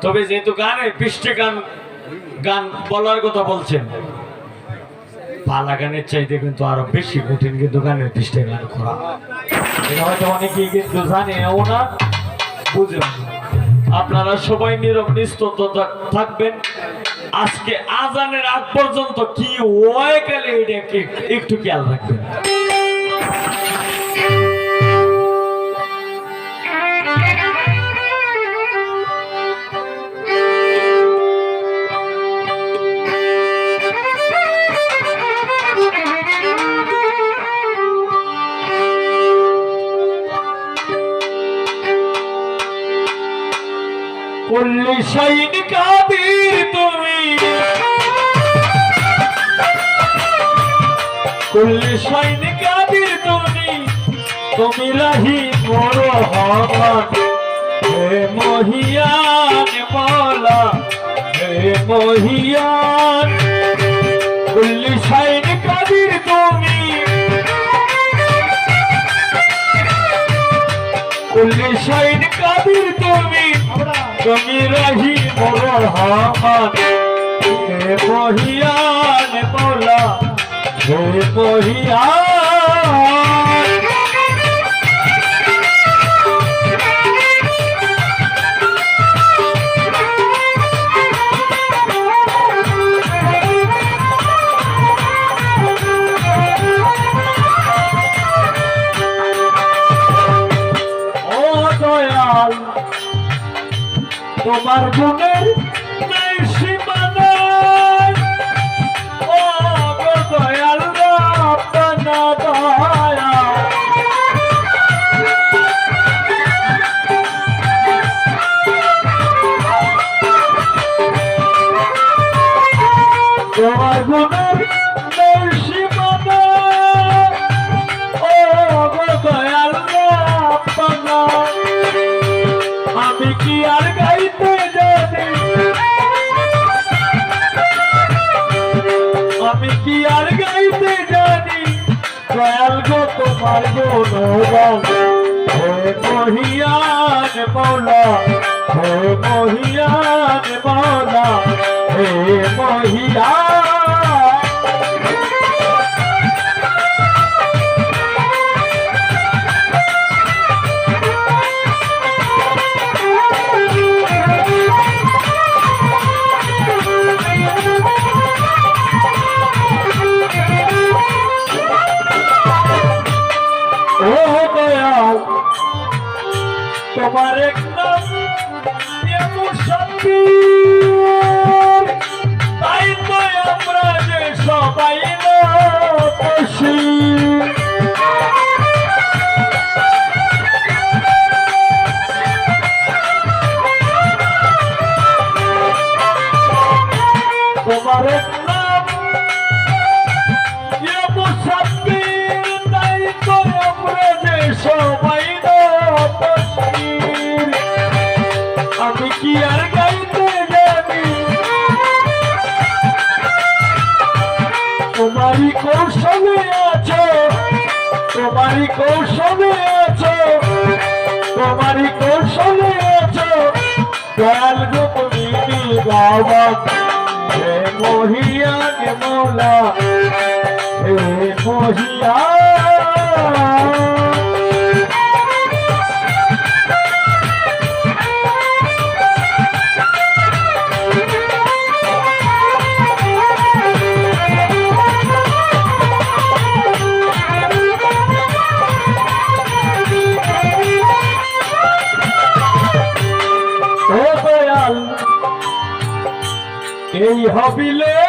তবে যেহেতু গানে পৃষ্ঠে গান গান বলার কথা বলছেন। পালা গানের চাইতে কিন্তু আরও বেশি কঠিন কিন্তু গানের পৃষ্ঠে গান করা। এটা হয়তো অনেকেই কিন্তু জানে ও না। বুঝে আপনারা সবাই নীরব, নিস্তব্ধ থাকবেন। আজকে আজানের আগ পর্যন্ত কি ওয় গেলে এটা একটু- একটু খেয়াল রাখবেন। পল্লী সাইন কাদির তুমি? পল্লী সাইন কাদির তুমি? তুমি রাহি মোর হমান হে মহিয়ান বলা, হে মহিয়ান। পল্লী সাইন কাদির তুমি? পল্লী সাইন কাদির তুমি? তুমি রহি মোর হামান হে মহিয়ান মোলা হে দয়াল তোমার গুণের তোমার গুণের ও গো দয়াল আমি কি আর আমি কি আর গাইতে জানি? দয়াল গো, তোমার গুণগান হে মহিয়ান মৌলা হে মহিয়ান মৌলা হে মহিয়ান তোমার এক তাই তো আমরা যে সবাই খুশি তোমার এক নাম এমন শক্তি তাই তো আমরা যে সবাই কি আর গাইতে জানি তোমারই কৌশলে আছো, তোমারই কৌশলে আছো, তোমারই কৌশলে আছো। দয়াল গোপনী বাবা এই হবিলে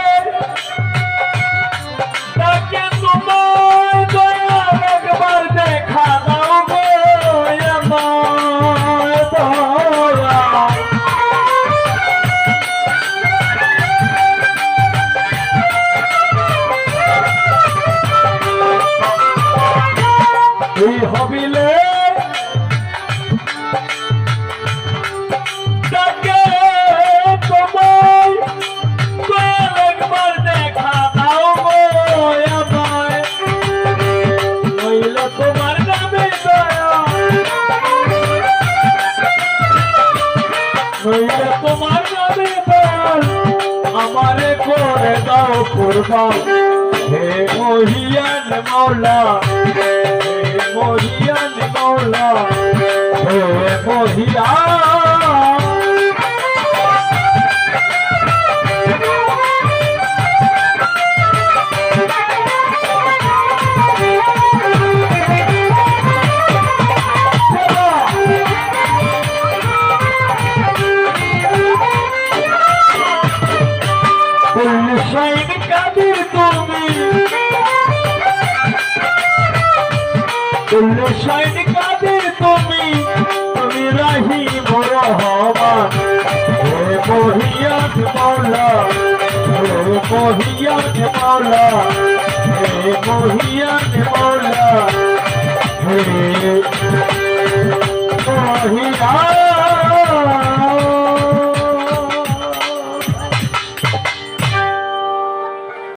আমারে করে দাও কুরবান। হে মহিয়ান মৌলা হে মহিয়ান মৌলা হে মহিয়ান হুসাইন কাদের তুমি হুসাইন কাদের তুমি তুমি রাহি রহমান হে মহিয়াত মাওলা হে মহিয়াত মাওলা হে মহিয়াত মাওলা